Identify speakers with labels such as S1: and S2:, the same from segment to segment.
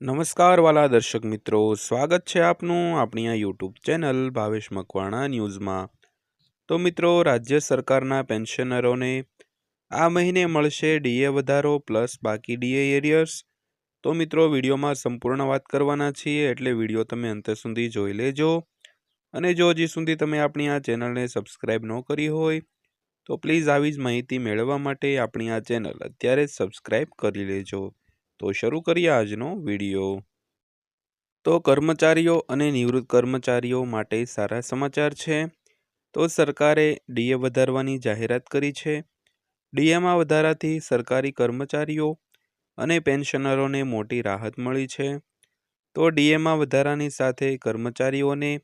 S1: નમસ્કાર વાલા દર્શક મિત્રો, સ્વાગત છે આપનું આપણી આ યુટ્યુબ ચેનલ ભાવેશ મકવાણા ન્યૂઝમાં. તો મિત્રો, રાજ્ય સરકારના પેન્શનરોને આ મહિને મળશે ડીએ વધારો પ્લસ બાકી ડીએ એરિયર્સ. તો મિત્રો, વિડીયોમાં સંપૂર્ણ વાત કરવાના છીએ, એટલે વીડિયો તમે અંત સુધી જોઈ લેજો. અને જો હજી સુધી તમે આપણી આ ચેનલને સબસ્ક્રાઈબ ન કરી હોય, તો પ્લીઝ આવી જ માહિતી મેળવવા માટે આપણી આ ચેનલ અત્યારે જ સબસ્ક્રાઈબ કરી લેજો. તો શરૂ કરીએ આજનો વીડિયો. તો કર્મચારીઓ અને નિવૃત્ત કર્મચારીઓ માટે સારા સમાચાર છે. તો સરકારે ડીએ વધારવાની જાહેરાત કરી છે. ડીએમાં વધારાથી સરકારી કર્મચારીઓ અને પેન્શનરોને મોટી રાહત મળી છે. તો ડીએમાં વધારાની સાથે કર્મચારીઓને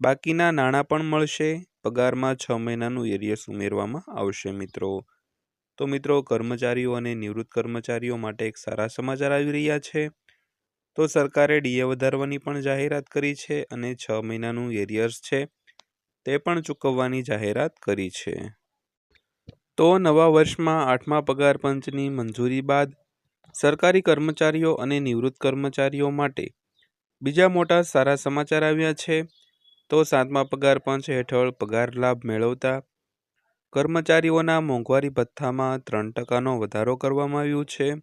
S1: બાકીના નાણાં પણ મળશે. પગારમાં છ મહિનાનું એરિયસ ઉમેરવામાં આવશે મિત્રો. તો મિત્રો કર્મચારીઓ અને નિવૃત્ત કર્મચારીઓ માટે એક સારા સમાચાર આવી રહ્યા છે. તો સરકારે ડીએ વધારવાની પણ જાહેરાત કરી છે અને છ મહિનાનું એરિયર્સ છે તે પણ ચૂકવવાની જાહેરાત કરી છે. તો નવા વર્ષમાં આઠમા પગાર પંચની મંજૂરી બાદ સરકારી કર્મચારીઓ અને નિવૃત્ત કર્મચારીઓ માટે બીજા મોટા સારા સમાચાર આવ્યા છે. તો સાતમા પગાર પંચ હેઠળ પગાર લાભ મેળવતા કર્મચારીઓના મોંઘવારી ભથ્થામાં ત્રણ ટકાનો વધારો કરવામાં આવ્યો છે.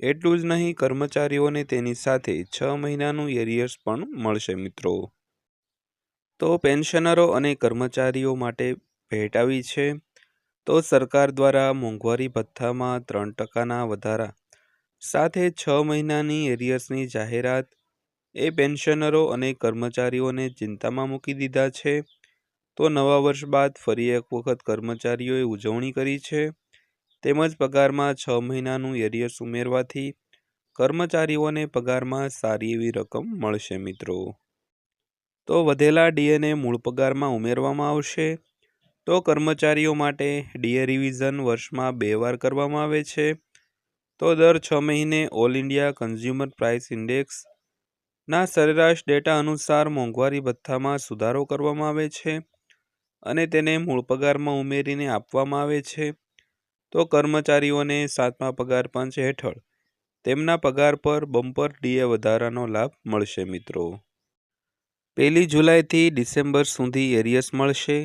S1: એટલું જ નહીં, કર્મચારીઓને તેની સાથે છ મહિનાનું એરિયર્સ પણ મળશે મિત્રો. તો પેન્શનરો અને કર્મચારીઓ માટે ભેટ આવી છે. તો સરકાર દ્વારા મોંઘવારી ભથ્થામાં ત્રણ ટકાના વધારા સાથે છ મહિનાની એરિયર્સની જાહેરાત એ પેન્શનરો અને કર્મચારીઓને ચિંતામાં મૂકી દીધા છે. તો નવા વર્ષ બાદ ફરી એક વખત કર્મચારીઓએ ઉજવણી કરી છે. તેમજ પગારમાં છ મહિનાનું એરિયર્સ ઉમેરવાથી કર્મચારીઓને પગારમાં સારી એવી રકમ મળશે મિત્રો. તો વધેલા ડીએને મૂળ પગારમાં ઉમેરવામાં આવશે. તો કર્મચારીઓ માટે ડીએ રિવિઝન વર્ષમાં બે વાર કરવામાં આવે છે. તો દર છ મહિને all India consumer price index ના સરેરાશ ડેટા અનુસાર મોંઘવારી ભથ્થામાં સુધારો કરવામાં આવે છે. અને તેને મૂળ પગારમાં ઉમેરીને આપવામાં આવે છે. તો કર્મચારીઓને સાતમા પગાર પંચ હેઠળ તેમના પગાર પર બમ્પર ડીએ વધારાનો લાભ મળશે મિત્રો. પહેલી જુલાઈથી ડિસેમ્બર સુધી એરિયસ મળશે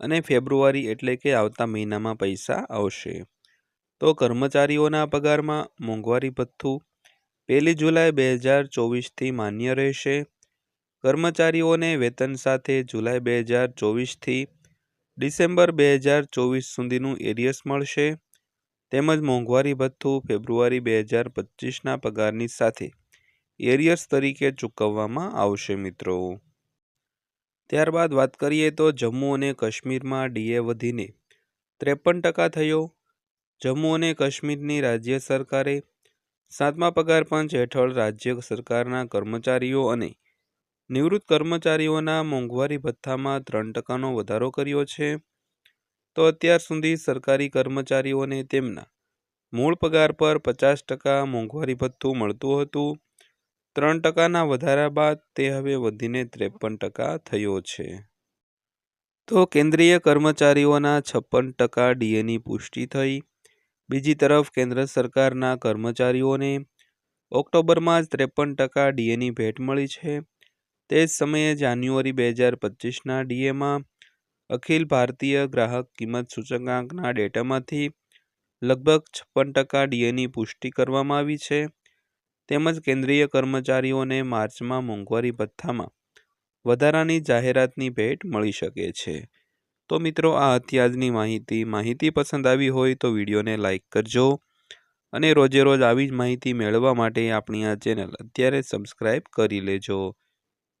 S1: અને ફેબ્રુઆરી એટલે કે આવતા મહિનામાં પૈસા આવશે. તો કર્મચારીઓના પગારમાં મોંઘવારી ભથ્થું પહેલી જુલાઈ બે હજાર ચોવીસથી માન્ય રહેશે. કર્મચારીઓને વેતન સાથે જુલાઈ બે હજાર ચોવીસથી ડિસેમ્બર બે હજાર ચોવીસ સુધીનું એરિયસ મળશે. તેમજ મોંઘવારી ભથ્થું ફેબ્રુઆરી બે હજાર પચીસના પગારની સાથે એરિયર્સ તરીકે ચૂકવવામાં આવશે મિત્રો. ત્યારબાદ વાત કરીએ તો જમ્મુ અને કાશ્મીરમાં ડીએ વધીને ત્રેપન ટકા થયો. જમ્મુ અને કાશ્મીરની રાજ્ય સરકારે સાતમા પગાર પંચ હેઠળ રાજ્ય સરકારના કર્મચારીઓ અને નિવૃત્ત કર્મચારીઓના મોંઘવારી ભથ્થામાં ત્રણ ટકાનો વધારો કર્યો છે. તો અત્યાર સુધી સરકારી કર્મચારીઓને તેમના મૂળ પગાર પર પચાસ ટકા મોંઘવારી ભથ્થું મળતું હતું. ત્રણ ટકાના વધારા બાદ તે હવે વધીને ત્રેપન ટકા થયો છે. તો કેન્દ્રીય કર્મચારીઓના છપ્પન ટકા ડીએની પુષ્ટિ થઈ. બીજી તરફ કેન્દ્ર સરકારના કર્મચારીઓને ઓક્ટોબરમાં જ ત્રેપન ટકા ડીએની ભેટ મળી છે. તે જ સમયે જાન્યુઆરી બે હજાર પચીસના ડીએમાં અખિલ ભારતીય ગ્રાહક કિંમત સૂચકાંકના ડેટામાંથી લગભગ છપ્પન ટકા ડીએની પુષ્ટિ કરવામાં આવી છે. તેમજ કેન્દ્રીય કર્મચારીઓને માર્ચમાં મોંઘવારી ભથ્થામાં વધારાની જાહેરાતની ભેટ મળી શકે છે. તો મિત્રો, આ હતી આજની માહિતી. માહિતી પસંદ આવી હોય તો વિડીયોને લાઇક કરજો અને રોજે રોજ આવી જ માહિતી મેળવવા માટે આપણી આ ચેનલ અત્યારે સબસ્ક્રાઈબ કરી લેજો.